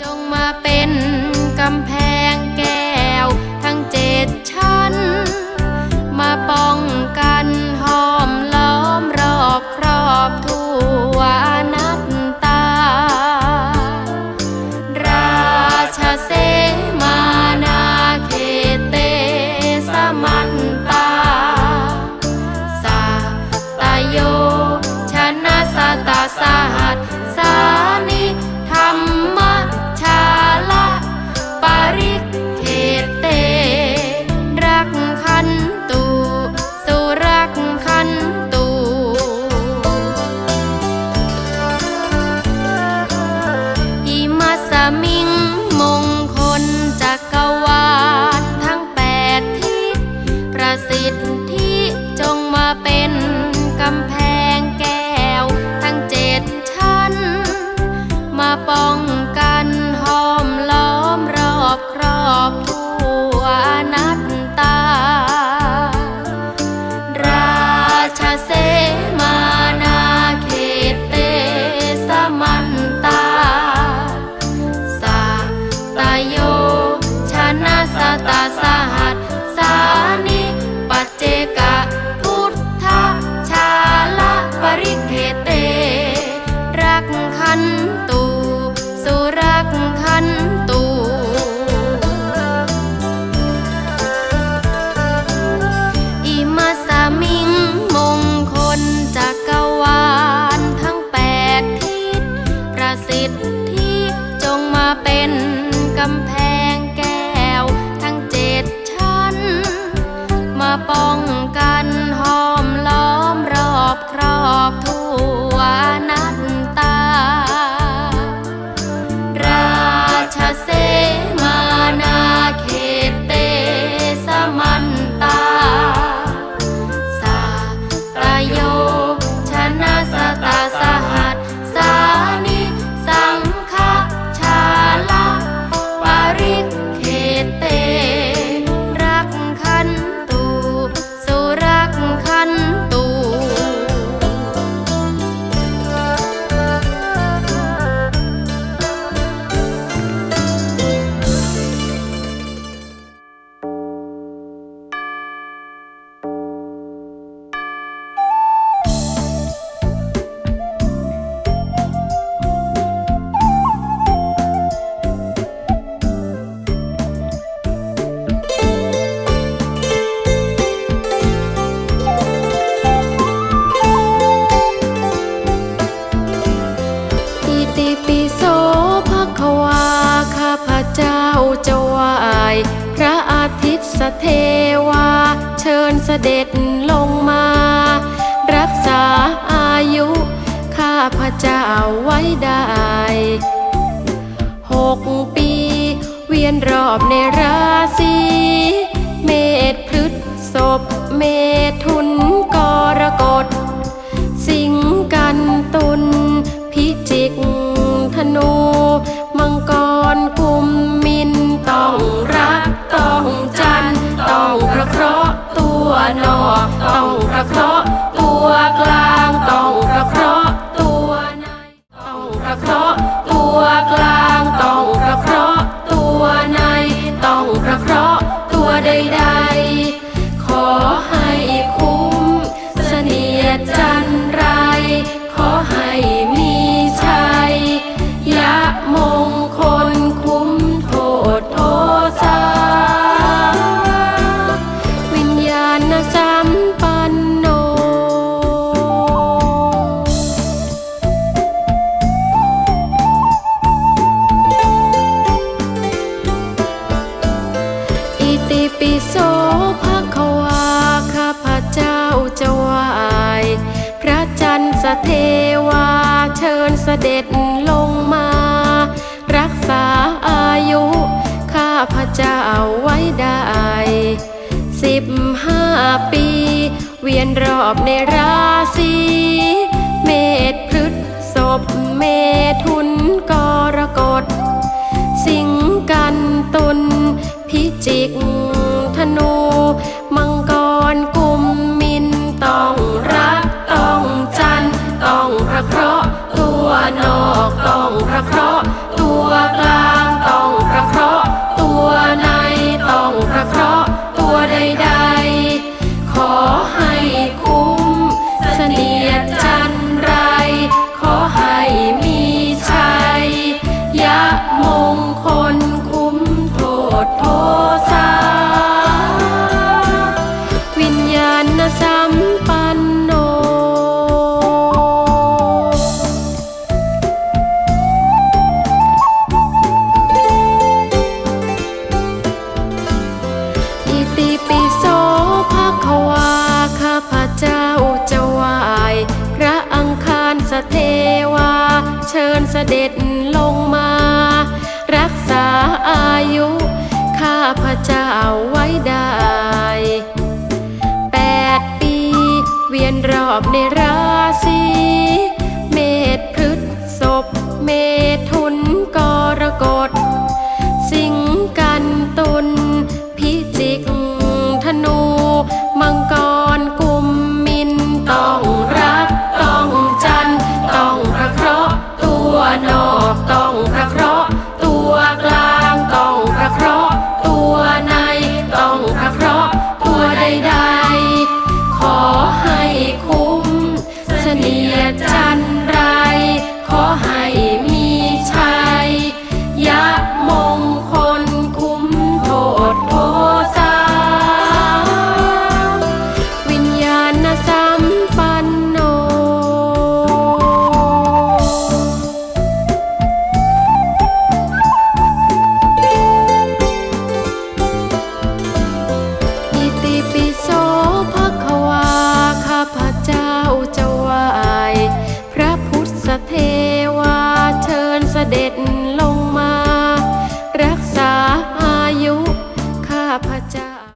จงมาเป็นกำแพงแก้ว ทั้งเจ็ดชั้น มาป้องกันห้อมล้อมรอบครอบทั่วนัตตา ราชเสมานาเขเตสมันตา สาตาโยชนะสาตาสาำแพง เทวา เชิญเสด็จลงมา รักษาอายุ ข้าพระเจ้าไว้ได้หกปี เวียนรอบในราศี มงคลคุ้มโทษโทษาวิญญาณสัมปันโน อิติปิโสภะคะวาข้าพระเจ้าจะไหวายพระจันทร์สเทวาเชิญเสด็จลง ยุข้าพระเจ้าไว้ได้สิบห้าปี เวียนรอบในราศีเมษพฤษภเมถุนกรกฎ สิงกันตุลพิจิกธนู มังกรกุมมินต้องรักต้องจันต้องพระเคราะห์ตัวนอกต้องพระเคราะห์ตัวกลาง เสด็จลงมา รักษาอายุ ข้าพระเจ้าไว้ได้แปดปี เวียนรอบในราศีเมษพฤษศพเมษทุนกรกฎ ต้องพระเคราะห์ตัวกลางต้องพระเคราะห์ตัวในต้องพระเคราะห์ตัวใดๆ ขอให้คุ้มเสนียจันทร์